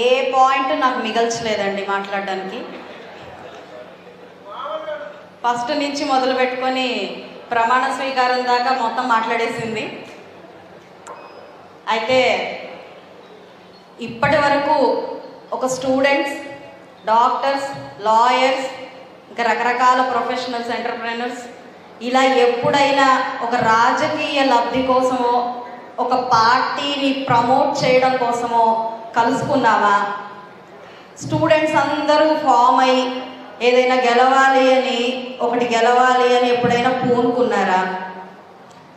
ఏ point నాకు మిగల్చలేదండి మాట్లాడడానికి. First నుంచి మొదలు పెట్టుకొని ప్రమాణ స్వీకారం దాకా మొత్తం మాట్లాడేసింది. అయితే ఇప్పటి వరకు ఒక స్టూడెంట్స్ డాక్టర్స్ లాయర్స్ ఇంకా రకరకాల ప్రొఫెషనల్స్ ఎంటర్ప్రెనర్స్ ఇలా ఎప్పుడైనా ఒక రాజకీయ లబ్ధి కోసమో ఒక పార్టీని ప్రమోట్ చేయడం కోసమో కలుసుకున్నామా స్టూడెంట్స్ అందరూ ఫామ్ అయి ఏదైనా గెలవాలి అని ఒకటి గెలవాలి అని ఎప్పుడైనా పూనుకున్నారా?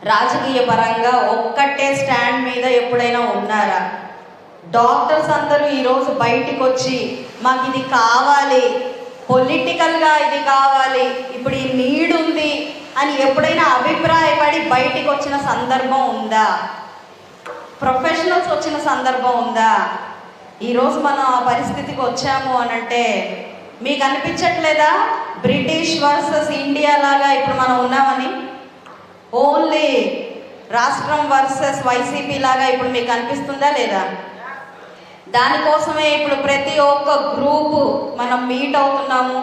రాజకీయ పరంగా ఒక్కటే స్టాండ్ మీద ఎప్పుడైనా ఉన్నారా? డాక్టర్స్ అందరూ ఈరోజు బయటికి వచ్చి మాకు ఇది కావాలి పొలిటికల్గా ఇది కావాలి ఇప్పుడు ఈ నీడ్ ఉంది అని ఎప్పుడైనా అభిప్రాయపడి బయటికి వచ్చిన సందర్భం ఉందా? ప్రొఫెషనల్స్ వచ్చిన సందర్భం ఉందా? ఈరోజు మనం ఆ పరిస్థితికి వచ్చాము అని అంటే మీకు అనిపించట్లేదా? బ్రిటిష్ వర్సెస్ ఇండియా లాగా ఇప్పుడు మనం ఉన్నామని? ఓన్లీ రాష్ట్రం వర్సెస్ వైసీపీ లాగా ఇప్పుడు మీకు అనిపిస్తుందా లేదా? దానికోసమే ఇప్పుడు ప్రతి ఒక్క గ్రూపు మనం మీట్ అవుతున్నాము.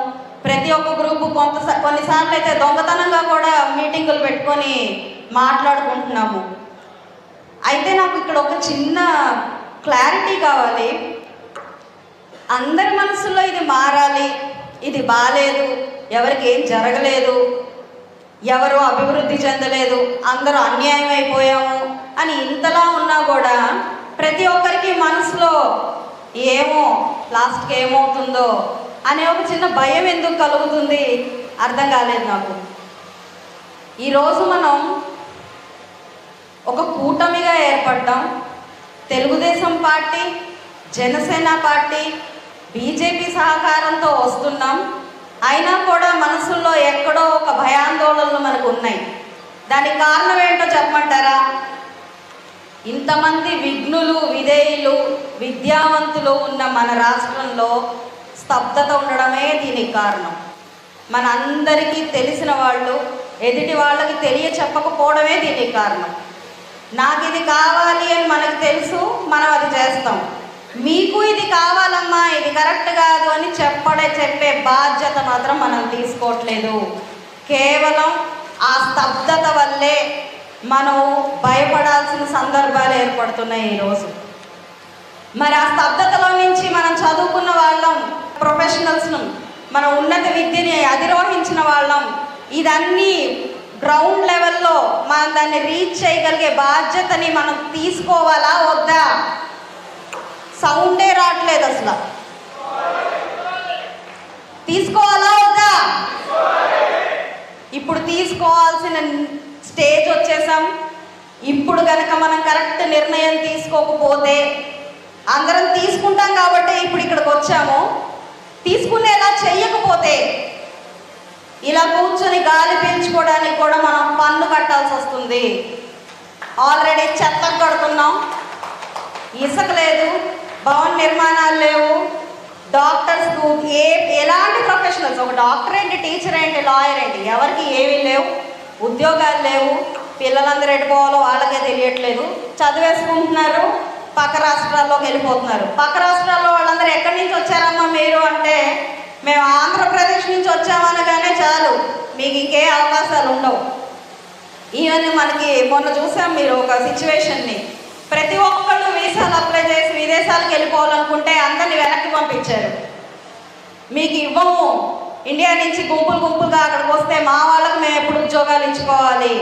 ప్రతి ఒక్క గ్రూపు కొంత కొన్నిసార్లు అయితే దొంగతనంగా కూడా మీటింగులు పెట్టుకొని మాట్లాడుకుంటున్నాము. అయితే నాకు ఇక్కడ ఒక చిన్న క్లారిటీ కావాలి. అందరి మనసులో ఇది మారాలి ఇది బాగాలేదు ఎవరికి ఏం జరగలేదు ఎవరు అభివృద్ధి చెందలేదు అందరూ అన్యాయం అయిపోయాము అని ఇంతలా ఉన్నా కూడా ప్రతి ఒక్కరికి మనసులో ఏమో లాస్ట్కి ఏమవుతుందో అనే ఒక చిన్న భయం ఎందుకు కలుగుతుంది? అర్థం కాలేదు నాకు. ఈరోజు మనం ఒక కూటమిగా ఏర్పడ్డాం. Telugu Desam party Janasena party BJP సహకారంతో వస్తున్నాం. అయినా కూడా మనసుల్లో ఎక్కడో ఒక భయాందోళనలు మనకు ఉన్నాయి. దానికి కారణం ఏంటో చెప్పమంటారా? ఇంతమంది విఘ్నులు విధేయులు విద్యావంతులు ఉన్న మన రాష్ట్రంలో స్తబ్దత ఉండడమే దీనికి కారణం. మనందరికీ తెలిసిన వాళ్ళు ఎదుటి వాళ్ళకి తెలియ చెప్పకపోవడమే దీనికి కారణం. నాకు ఇది కావాలి అని మనకు తెలుసు మనం అది చేస్తాం. మీకు ఇది కావాలమ్మా ఇది కరెక్ట్ కాదు అని చెప్పడే చెప్పే బాధ్యత మాత్రం మనం తీసుకోవట్లేదు. కేవలం ఆ స్తబ్దత వల్లే మనం భయపడాల్సిన సందర్భాలు ఏర్పడుతున్నాయి ఈరోజు మరి ఆ స్తబ్దతలో నుంచి మనం చదువుకున్న వాళ్ళం ప్రొఫెషనల్స్ను మన ఉన్నత విద్యని అధిరోహించిన వాళ్ళం ఇదన్నీ గ్రౌండ్ లెవెల్లో మనం దాన్ని రీచ్ చేయగలిగే బాధ్యతని మనం తీసుకోవాలా వద్దా? సౌండే రావట్లేదు అసలు. తీసుకోవాలా వద్దా? ఇప్పుడు తీసుకోవాల్సిన స్టేజ్ వచ్చేసాం. ఇప్పుడు కనుక మనం కరెక్ట్ నిర్ణయం తీసుకోకపోతే అందరం తీసుకుంటాం కాబట్టి ఇప్పుడు ఇక్కడికి వచ్చాము. తీసుకునేలా చెయ్యకపోతే ఇలా కూర్చొని గాలి పీల్చుకోవడానికి కూడా మనం పన్ను కట్టాల్సి వస్తుంది. ఆల్రెడీ చెత్త కడుతున్నాం. ఇసుక లేదు భవన నిర్మాణాలు లేవు. డాక్టర్స్ ఏ ఎలాంటి ప్రొఫెషనల్స్ ఒక డాక్టర్ ఏంటి టీచర్ ఏంటి లాయర్ ఏంటి? ఎవరికి ఏమీ లేవు. ఉద్యోగాలు లేవు. పిల్లలందరూ ఎటుపోవాలో వాళ్ళకే తెలియట్లేదు. చదివేసుకుంటున్నారు. పక్క రాష్ట్రాల్లోకి వెళ్ళిపోతున్నారు. పక్క రాష్ట్రాల్లో వాళ్ళందరూ ఎక్కడి నుంచి వచ్చారమ్మా మీరు అంటే మేము ఆంధ్రప్రదేశ్ నుంచి వచ్చామనగానే చాలు మీకు ఇంకే అవకాశాలు ఉండవు. ఈవెన్ మనకి మొన్న చూసాం మీరు ఒక సిచ్యువేషన్ని ప్రతి ఒక్కళ్ళు వీసాలు అప్లై చేసి విదేశాలకు వెళ్ళిపోవాలనుకుంటే అందరిని వెనక్కి పంపించారు. మీకు ఇవ్వము. ఇండియా నుంచి గుంపులు గుంపులుగా అక్కడికి వస్తే మా వాళ్ళకు మేము ఎప్పుడు ఉద్యోగాలు ఇచ్చుకోవాలి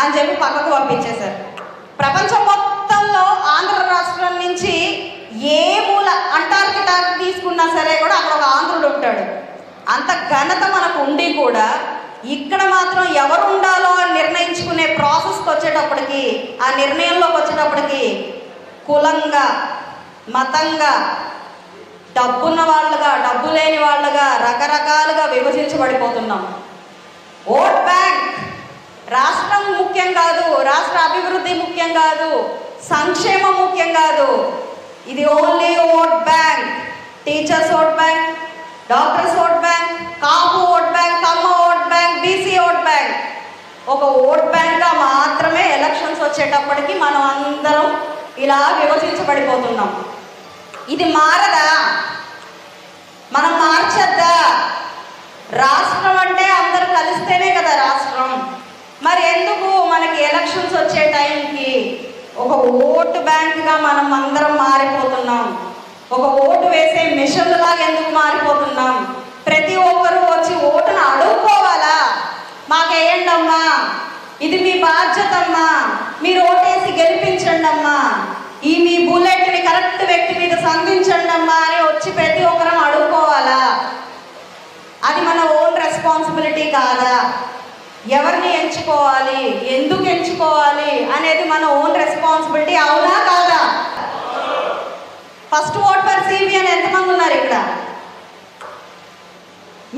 అని చెప్పి పక్కకు పంపించేశారు. ప్రపంచం మొత్తంలో ఆంధ్ర రాష్ట్రం నుంచి ఏ మూల అంటార్కిటా తీసుకున్నా సరే కూడా అక్కడ ఒక ఆంధ్రుడు ఉంటాడు. అంత ఘనత మనకు ఉండి కూడా ఇక్కడ మాత్రం ఎవరు ఉండాలో అని నిర్ణయించుకునే ప్రాసెస్కి వచ్చేటప్పటికి ఆ నిర్ణయంలోకి వచ్చేటప్పటికి కులంగా మతంగా డబ్బున్న వాళ్ళుగా డబ్బు లేని వాళ్ళుగా రకరకాలుగా విభజించబడిపోతున్నాం. ఓట్ బ్యాంక్ రాష్ట్రం ముఖ్యం కాదు రాష్ట్ర అభివృద్ధి ముఖ్యం కాదు సంక్షేమం ముఖ్యం కాదు. ఇది only vote bank. Teachers vote bank doctors vote bank Kapu vote bank Kamma vote bank BC vote bank ఒక ఓట్ బ్యాంక్గా మాత్రమే ఎలక్షన్స్ వచ్చేటప్పటికి మనం అందరం ఇలా విభజించబడిపోతున్నాం ఇది మారదా? మనం మార్చద్దా? రాష్ట్రం అంటే అందరూ కలిస్తేనే కదా రాష్ట్రం. మరి ఎందుకు మనకి ఎలక్షన్స్ వచ్చే టైంకి ఒక ఓటు బ్యాంక్గా మనం అందరం మారిపోతున్నాం? ఒక ఓటు వేసే మిషన్ల లాగా ఎందుకు మారిపోతున్నాం? ప్రతి ఒక్కరూ వచ్చి ఓటును అడుగుకోవాలా మాకేయండి అమ్మా ఇది మీ బాధ్యత అమ్మా మీరు ఓటేసి గెలిపించండి అమ్మా ఈ మీ బుల్లెట్ని కరెక్ట్ వ్యక్తి మీద సంధించండి అమ్మా అని వచ్చి ప్రతి ఒక్కరం అడుక్కోవాలా? అది మన ఓన్ రెస్పాన్సిబిలిటీ కాదా? ఎవరిని ఎంచుకోవాలి? ఎందుకు ఎంచుకోవాలి? అనేది మన ఓన్ రెస్పాన్సిబిలిటీ అవునా కాదా? ఫస్ట్ ఓట్ ఫర్ అని ఎంతమంది ఉన్నారు ఇక్కడ?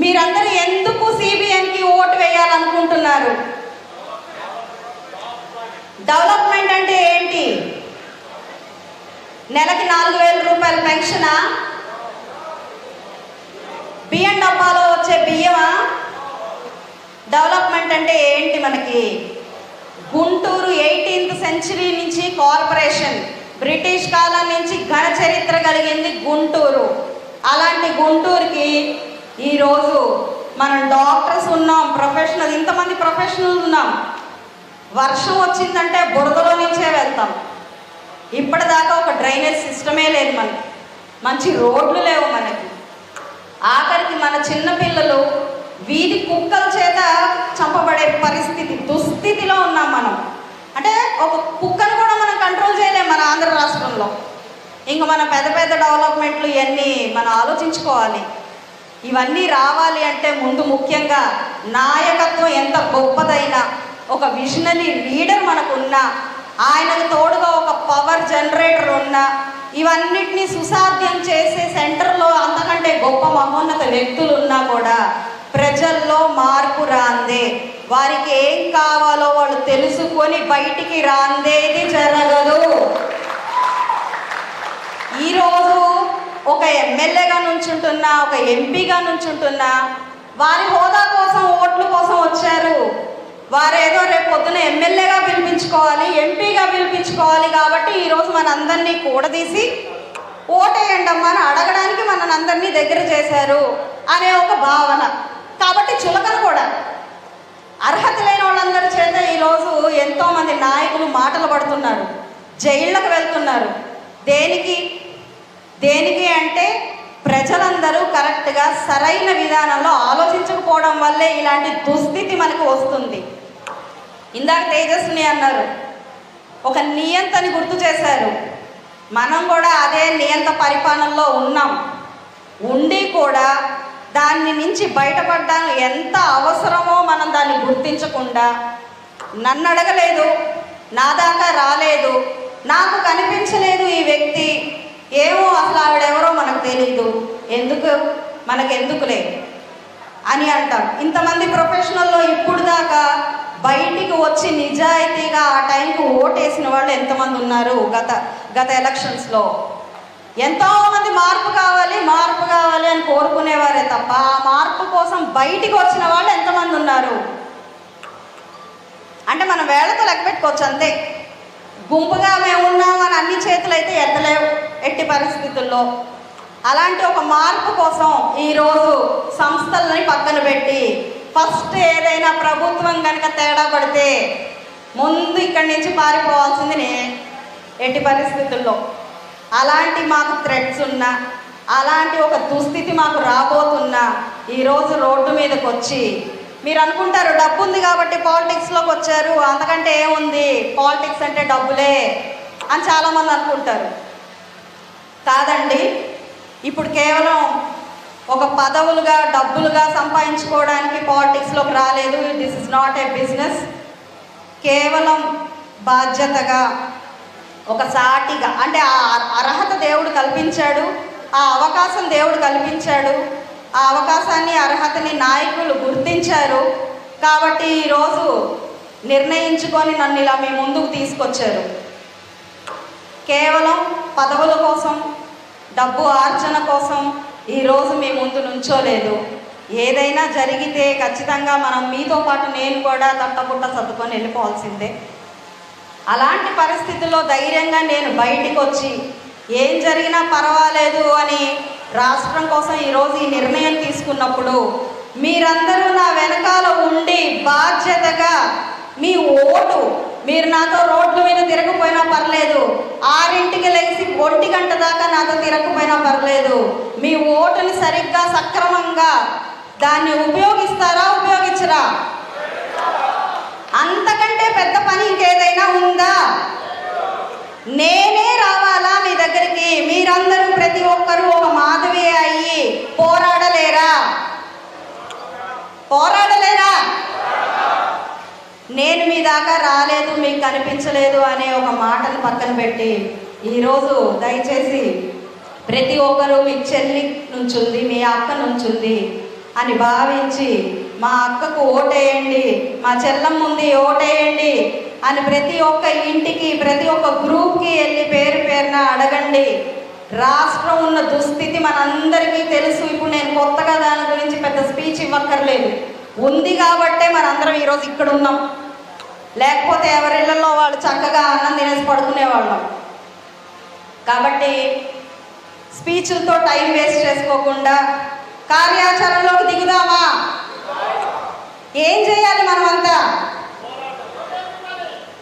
మీరందరూ ఎందుకు సిబిఎన్కి ఓటు వేయాలనుకుంటున్నారు? డెవలప్మెంట్ అంటే ఏంటి? నెలకి నాలుగు వేల రూపాయల పెన్షనా? బియ్యం డబ్బాలో వచ్చే బియ్యమా? డెవలప్మెంట్ అంటే ఏంటి మనకి? గుంటూరు ఎయిటీన్త్ సెంచరీ నుంచి కార్పొరేషన్. బ్రిటిష్ కాలం నుంచి ఘన చరిత్ర కలిగింది గుంటూరు. అలాంటి గుంటూరుకి ఈరోజు మనం డాక్టర్స్ ఉన్నాం ప్రొఫెషనల్ ఇంతమంది ప్రొఫెషనల్ ఉన్నాం. వర్షం వచ్చిందంటే బురదలో నుంచే వెళ్తాం. ఇప్పటిదాకా ఒక డ్రైనేజ్ సిస్టమే లేదు మనకి. మంచి రోడ్లు లేవు మనకి. ఆఖరికి మన చిన్నపిల్లలు వీధి కుక్కల చేత చంపబడే పరిస్థితి దుస్థితిలో ఉన్నాం మనం. అంటే ఒక కుక్కను కూడా మనం కంట్రోల్ చేయలేము మన ఆంధ్ర రాష్ట్రంలో. ఇంకా మన పెద్ద పెద్ద డెవలప్మెంట్లు ఇవన్నీ మనం ఆలోచించుకోవాలి. ఇవన్నీ రావాలి అంటే ముందు ముఖ్యంగా నాయకత్వం ఎంత గొప్పదైనా ఒక విజనరీ లీడర్ మనకున్నా ఆయనకు తోడుగా ఒక పవర్ జనరేటర్ ఉన్నా ఇవన్నిటినీ సుసాధ్యం చేసే సెంటర్లో అంతకంటే గొప్ప మహోన్నత వ్యక్తులు ఉన్నా కూడా ప్రజల్లో మార్పు రాందే. వారికి ఏం కావాలో వాళ్ళు తెలుసుకొని బయటికి రాందేది జరగదు. ఈరోజు ఒక ఎమ్మెల్యేగా నుంచుంటున్నా ఒక ఎంపీగా నుంచుంటున్నా వారి హోదా కోసం ఓట్ల కోసం వచ్చారు. వారేదో రేపు పొద్దున ఎమ్మెల్యేగా పిలిపించుకోవాలి ఎంపీగా పిలిపించుకోవాలి కాబట్టి ఈరోజు మనందరినీ కూడదీసి ఓటేయండి అమ్మా అని అడగడానికి మన అందరినీ దగ్గర చేశారు అనే ఒక భావన. కాబట్టి చులకలు కూడా. అర్హత లేని వాళ్ళందరి చేత ఈరోజు ఎంతోమంది నాయకులు మాటలు పడుతున్నారు. జైళ్ళకు వెళ్తున్నారు. దేనికి? దేనికి అంటే ప్రజలందరూ కరెక్ట్గా సరైన విధానంలో ఆలోచించకపోవడం వల్లే ఇలాంటి దుస్థితి మనకు వస్తుంది. ఇందాక తేజస్విని అన్నారు ఒక నియంతని గుర్తు చేశారు. మనం కూడా అదే నియంత పరిపాలనలో ఉన్నాం. ఉండి కూడా దాన్ని నుంచి బయటపడడానికి ఎంత అవసరమో మనం దాన్ని గుర్తించకుండా. నన్ను అడగలేదు. నా దాకా రాలేదు. నాకు కనిపించలేదు ఈ వ్యక్తి. ఏమో అసలు ఆవిడెవరో మనకు తెలియదు ఎందుకు? మనకెందుకులే? అని అంటాం ఇంతమంది ప్రొఫెషనల్లో ఇప్పుడు దాకా బయటికి వచ్చి నిజాయితీగా ఆ టైంకు ఓటేసిన వాళ్ళు ఎంతమంది ఉన్నారు గత గత ఎలక్షన్స్లో? ఎంతో మంది మార్పు కావాలి మార్పు కావాలి అని కోరుకునేవారే తప్ప ఆ మార్పు కోసం బయటికి వచ్చిన వాళ్ళు ఎంతమంది ఉన్నారు? అంటే మనం వేళతో లెక్క పెట్టుకోవచ్చు అంతే. గుంపుగా మేము ఉన్నాం అని అన్ని చేతులు అయితే ఎత్తలేవు ఎట్టి పరిస్థితుల్లో. అలాంటి ఒక మార్పు కోసం ఈరోజు సంస్థలని పక్కన పెట్టి ఫస్ట్ ఏదైనా ప్రభుత్వం కనుక తేడా పడితే ముందు ఇక్కడి నుంచి పారిపోవాల్సింది నే ఎట్టి పరిస్థితుల్లో. అలాంటి మాకు థ్రెడ్స్ ఉన్నా అలాంటి ఒక దుస్థితి మాకు రాబోతున్నా ఈరోజు రోడ్డు మీదకి వచ్చి మీరు అనుకుంటారు డబ్బు ఉంది కాబట్టి పాలిటిక్స్లోకి వచ్చారు అంతకంటే ఏముంది? పాలిటిక్స్ అంటే డబ్బులే అని చాలామంది అనుకుంటారు. కాదండి ఇప్పుడు కేవలం ఒక పదవులుగా డబ్బులుగా సంపాదించుకోవడానికి పాలిటిక్స్లోకి రాలేదు. This is not a business కేవలం బాధ్యతగా ఒక సాటిగా అంటే ఆ అర్హత దేవుడు కల్పించాడు ఆ అవకాశం దేవుడు కల్పించాడు ఆ అవకాశాన్ని అర్హతని నాయకులు గుర్తించారు. కాబట్టి ఈరోజు నిర్ణయించుకొని నన్ను ఇలా మీ ముందుకు తీసుకొచ్చారు. కేవలం పదవుల కోసం డబ్బు ఆర్జన కోసం ఈరోజు మీ ముందు నుంచోలేదు. ఏదైనా జరిగితే ఖచ్చితంగా మనం మీతో పాటు నేను కూడా తట్టపుట్ట సర్దుకొని వెళ్ళిపోవాల్సిందే. అలాంటి పరిస్థితుల్లో ధైర్యంగా నేను బయటికి వచ్చి ఏం జరిగినా పర్వాలేదు అని రాష్ట్రం కోసం ఈరోజు ఈ నిర్ణయం తీసుకున్నప్పుడు మీరందరూ నా వెనకాల ఉండి బాధ్యతగా మీ ఓటు మీరు నాతో రోడ్ల మీద తిరగపోయినా పర్లేదు ఆరింటికి లేచి ఒంటి గంట దాకా నాతో తిరగకపోయినా పర్లేదు మీ ఓటుని సరిగ్గా సక్రమంగా దాన్ని ఉపయోగిస్తారా ఉపయోగించరా? అంతకంటే పెద్ద పని ఇంకేదైనా ఉందా? నేనే రావాలా మీ దగ్గరికి? మీరందరూ ప్రతి ఒక్కరూ ఒక మాధవి అయ్యి పోరాడలేరా? పోరాడలేరా? నేను మీ దాకా రాలేదు మీకు కనిపించలేదు అనే ఒక మాటను పక్కన పెట్టి ఈరోజు దయచేసి ప్రతి ఒక్కరూ మీ చెల్లి నుంచుంది మీ అక్క నుంచుంది అని భావించి మా అక్కకు ఓటేయండి మా చెల్లం ఉంది ఓటేయండి అని ప్రతి ఒక్క ఇంటికి ప్రతి ఒక్క గ్రూప్కి వెళ్ళి పేరు పేరున అడగండి. రాష్ట్రం ఉన్న దుస్థితి మనందరికీ తెలుసు. ఇప్పుడు నేను కొత్తగా దాని గురించి పెద్ద స్పీచ్ ఇవ్వక్కర్లేదు. ఉంది కాబట్టే మనందరం ఈరోజు ఇక్కడ ఉన్నాం. లేకపోతే ఎవరిళ్ళలో వాళ్ళు చక్కగా అన్నం తినేసి పడుకునేవాళ్ళం. కాబట్టి స్పీచ్లతో టైం వేస్ట్ చేసుకోకుండా కార్యాచరణలోకి దిగుదామా? ఏం చేయాలి మనమంతా?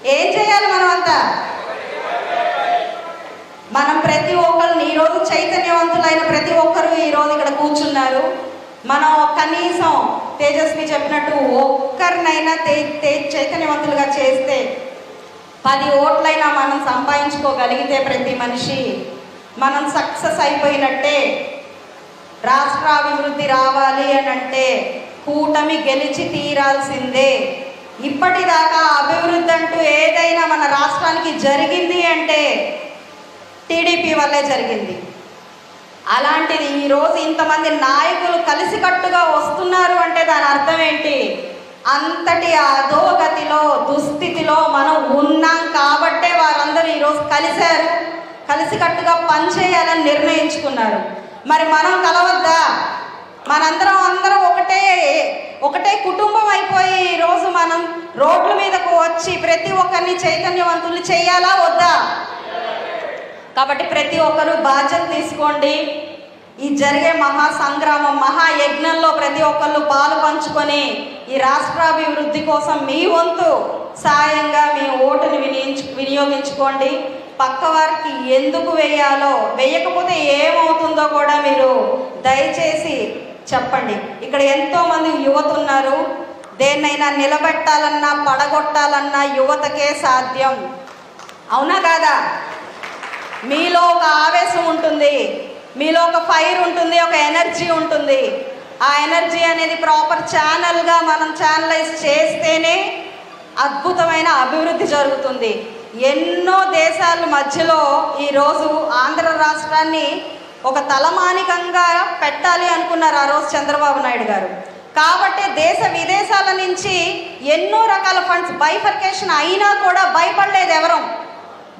ఏం చేయాలి మనమంతా? మనం ప్రతి ఒక్కరిని ఈరోజు చైతన్యవంతులైన ప్రతి ఒక్కరు ఈరోజు ఇక్కడ కూర్చున్నారు. మనం కనీసం తేజస్వి చెప్పినట్టు ఒక్కరినైనా తే తే చైతన్యవంతులుగా చేస్తే పది ఓట్లైనా మనం సంపాదించుకోగలిగితే ప్రతి మనిషి మనం సక్సెస్ అయిపోయినట్టే రాష్ట్రాభివృద్ధి రావాలి అని అంటే కూటమి గెలిచి తీరాల్సిందే. ఇప్పటిదాకా అభివృద్ధి అంటూ ఏదైనా మన రాష్ట్రానికి జరిగింది అంటే టీడీపీ వల్లే జరిగింది. అలాంటిది ఈరోజు ఇంతమంది నాయకులు కలిసికట్టుగా వస్తున్నారు అంటే దాని అర్థం ఏంటి? అంతటి అధోగతిలో దుస్థితిలో మనం ఉన్నాం కాబట్టే వారందరూ ఈరోజు కలిశారు కలిసికట్టుగా పనిచేయాలని నిర్ణయించుకున్నారు. మరి మనం కలవద్దా? మనందరం అందరం ఒకటే ఒకటే కుటుంబం అయిపోయి ఈరోజు మనం రోడ్ల మీదకు వచ్చి ప్రతి ఒక్కరిని చైతన్యవంతులు చేయాలా వద్దా? కాబట్టి ప్రతి ఒక్కరూ బాధ్యత తీసుకోండి. ఈ జరిగే మహా సంగ్రామం మహాయజ్ఞంలో ప్రతి ఒక్కళ్ళు పాలు పంచుకొని ఈ రాష్ట్రాభివృద్ధి కోసం మీ వంతు సాయంగా మీ ఓటుని వినియోగించుకోండి. పక్క వారికి ఎందుకు వేయాలో వేయకపోతే ఏమవుతుందో కూడా మీరు దయచేసి చెప్పండి. ఇక్కడ ఎంతో మంది యువత ఉన్నారు దేన్నైనా నిలబెట్టాలన్నా పడగొట్టాలన్నా యువతకే సాధ్యం. అవునా కాదా? మీలో ఒక ఆవేశం ఉంటుంది. మీలో ఒక ఫైర్ ఉంటుంది ఒక ఎనర్జీ ఉంటుంది. ఆ ఎనర్జీ అనేది ప్రాపర్ ఛానల్గా మనం ఛానలైజ్ చేస్తేనే అద్భుతమైన అభివృద్ధి జరుగుతుంది. ఎన్నో దేశాల మధ్యలో ఈరోజు ఆంధ్ర రాష్ట్రాన్ని ఒక తలమానికంగా పెట్టాలి అనుకున్నారు ఆ రోజు చంద్రబాబు నాయుడు గారు. కాబట్టి దేశ విదేశాల నుంచి ఎన్నో రకాల ఫండ్స్ బైఫర్కేషన్ అయినా కూడా భయపడలేదు ఎవరం.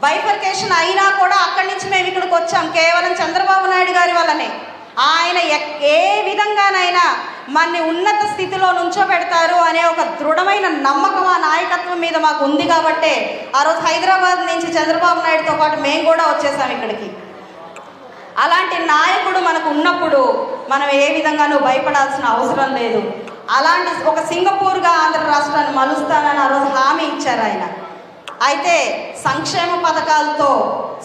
బైఫర్కేషన్ అయినా కూడా అక్కడి నుంచి మేము ఇక్కడికి వచ్చాం. కేవలం చంద్రబాబు నాయుడు గారి వల్లనే. ఆయన ఎక్- ఏ విధంగానైనా మన్ని ఉన్నత స్థితిలో నుంచోబెడతారు అనే ఒక దృఢమైన నమ్మకం ఆ నాయకత్వం మీద మాకు ఉంది కాబట్టే ఆ రోజు హైదరాబాద్ నుంచి చంద్రబాబు నాయుడుతో పాటు మేము కూడా వచ్చేసాం ఇక్కడికి. అలాంటి నాయకుడు మనకు ఉన్నప్పుడు మనం ఏ విధంగానూ భయపడాల్సిన అవసరం లేదు. అలాంటి ఒక సింగపూర్గా ఆంధ్ర రాష్ట్రాన్ని మలుస్తానని ఆ రోజు హామీ ఇచ్చారు ఆయన. అయితే సంక్షేమ పథకాలతో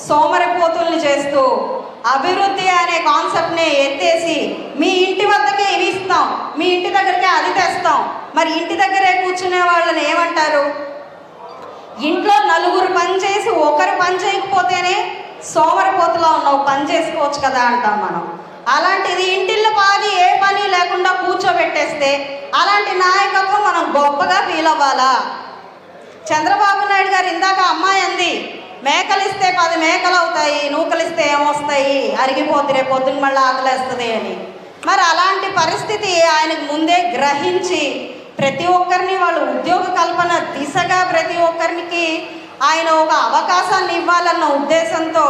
సోమరిపోతుల్ని చేస్తూ అభివృద్ధి అనే కాన్సెప్ట్ని ఎత్తేసి మీ ఇంటి వద్దకే ఇవి ఇస్తాం మీ ఇంటి దగ్గరకే అది తెస్తాం. మరి ఇంటి దగ్గరే కూర్చునే వాళ్ళని ఏమంటారు? ఇంట్లో నలుగురు పని చేసి ఒకరు పని చేయకపోతేనే సోమరిపోతులో ఉన్నావు పని చేసుకోవచ్చు కదా అంటాం మనం. అలాంటిది ఇంటిల్లో పాది ఏ పని లేకుండా కూర్చోబెట్టేస్తే అలాంటి నాయకత్వం మనం గొప్పగా ఫీల్ అవ్వాలా చంద్రబాబు నాయుడు గారు ఇందాక అమ్మాయి అంది మేకలిస్తే పది మేకలు అవుతాయి నూకలిస్తే ఏమొస్తాయి అరిగిపోతే రేపు పొద్దున్న మళ్ళీ ఆకలేస్తుంది అని. మరి అలాంటి పరిస్థితి ఆయనకు ముందే గ్రహించి ప్రతి ఒక్కరిని వాళ్ళు ఉద్యోగ కల్పన దిశగా ప్రతి ఒక్కరికి ఆయన ఒక అవకాశాన్ని ఇవ్వాలన్న ఉద్దేశంతో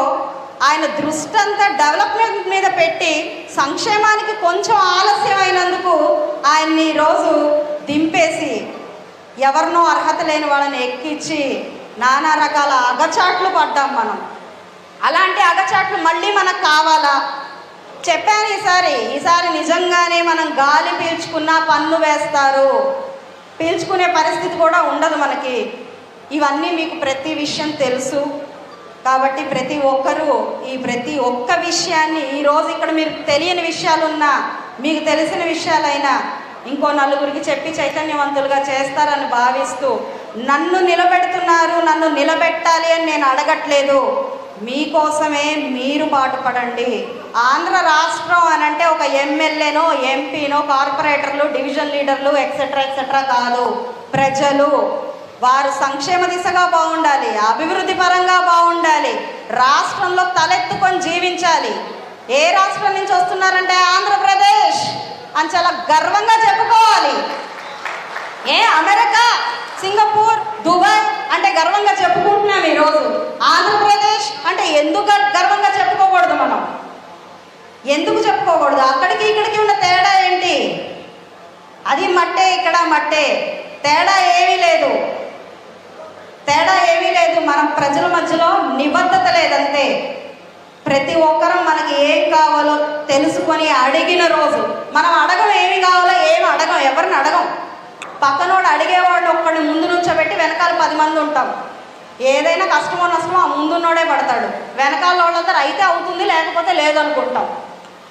ఆయన దృష్టి అంతా డెవలప్మెంట్ మీద పెట్టి సంక్షేమానికి కొంచెం ఆలస్యం అయినందుకు ఆయన్ని ఈరోజు దింపేసి ఎవరినో అర్హత లేని వాళ్ళని ఎక్కించి నానా రకాల అగచాట్లు పడ్డాం మనం. అలాంటి అగచాట్లు మళ్ళీ మనకు కావాలా? చెప్పాను ఈసారి ఈసారి నిజంగానే మనం గాలి పీల్చుకున్నా పన్ను వేస్తారు. పీల్చుకునే పరిస్థితి కూడా ఉండదు మనకి. ఇవన్నీ మీకు ప్రతి విషయం తెలుసు. కాబట్టి ప్రతి ఒక్కరూ ఈ ప్రతి ఒక్క విషయాన్ని ఈరోజు ఇక్కడ మీరు తెలియని విషయాలున్నా మీకు తెలిసిన విషయాలైనా ఇంకో నలుగురికి చెప్పి చైతన్యవంతులుగా చేస్తారని భావిస్తూ నన్ను నిలబెడుతున్నారు నన్ను నిలబెట్టాలి అని నేను అడగట్లేదు. మీకోసమే మీరు పాటుపడండి. ఆంధ్ర రాష్ట్రం అని అంటే ఒక ఎమ్మెల్యేనో ఎంపీనో కార్పొరేటర్లు డివిజన్ లీడర్లు ఎక్సెట్రా ఎక్సెట్రా కాదు. ప్రజలు వారు సంక్షేమ దిశగా బాగుండాలి అభివృద్ధి పరంగా బాగుండాలి రాష్ట్రంలో తలెత్తుకొని జీవించాలి. ఏ రాష్ట్రం నుంచి వస్తున్నారంటే ఆంధ్రప్రదేశ్. అని చాలా గర్వంగా చెప్పుకోవాలి. ఏ అమెరికా సింగపూర్ దుబాయ్ అంటే గర్వంగా చెప్పుకుంటున్నాం ఈరోజు. ఆంధ్రప్రదేశ్ అంటే ఎందుకు గర్వంగా చెప్పుకోకూడదు మనం? ఎందుకు చెప్పుకోకూడదు? అక్కడికి ఇక్కడికి ఉన్న తేడా ఏంటి? అది మట్టే ఇక్కడ మట్టే. తేడా ఏమీ లేదు. తేడా ఏమీ లేదు. మనం ప్రజల మధ్యలో నిబద్ధత లేదంతే. ప్రతి ఒక్కరం మనకి ఏం కావాలో తెలుసుకొని అడిగిన రోజు. మనం అడగం ఏమి కావాలో ఏమి అడగం ఎవరిని అడగం? పక్కనోడు అడిగేవాడు ఒక్కడిని ముందు నుంచోబెట్టి వెనకాల పది మంది ఉంటాం. ఏదైనా కష్టమో నష్టమో ఆ ముందున్నోడే పడతాడు. వెనకాల వాళ్ళందరూ అయితే అవుతుంది లేకపోతే లేదనుకుంటాం.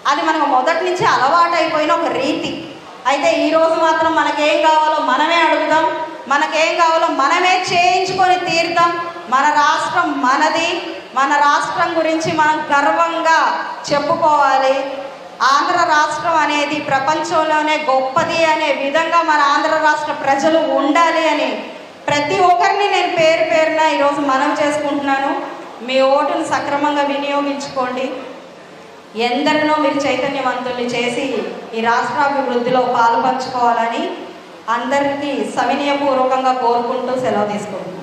అది మనకు మొదటి నుంచి అలవాటు అయిపోయిన ఒక రీతి. అయితే ఈరోజు మాత్రం మనకేం కావాలో మనమే అడుగుదాం. మనకేం కావాలో మనమే చేయించుకొని తీరుతాం. మన రాష్ట్రం మనది. మన రాష్ట్రం గురించి మనం గర్వంగా చెప్పుకోవాలి. ఆంధ్ర రాష్ట్రం అనేది ప్రపంచంలోనే గొప్పది అనే విధంగా మన ఆంధ్ర రాష్ట్ర ప్రజలు ఉండాలి అని ప్రతి ఒక్కరిని నేను పేరు పేరున ఈరోజు మనం చేసుకుంటున్నాను. మీ ఓటును సక్రమంగా వినియోగించుకోండి. ఎందరినో మీరు చైతన్యవంతుల్ని చేసి ఈ రాష్ట్రాభివృద్ధిలో అభివృద్ధిలో పంచుకోవాలని అందరికీ సవినయపూర్వకంగా కోరుకుంటూ సెలవు తీసుకుంటున్నాను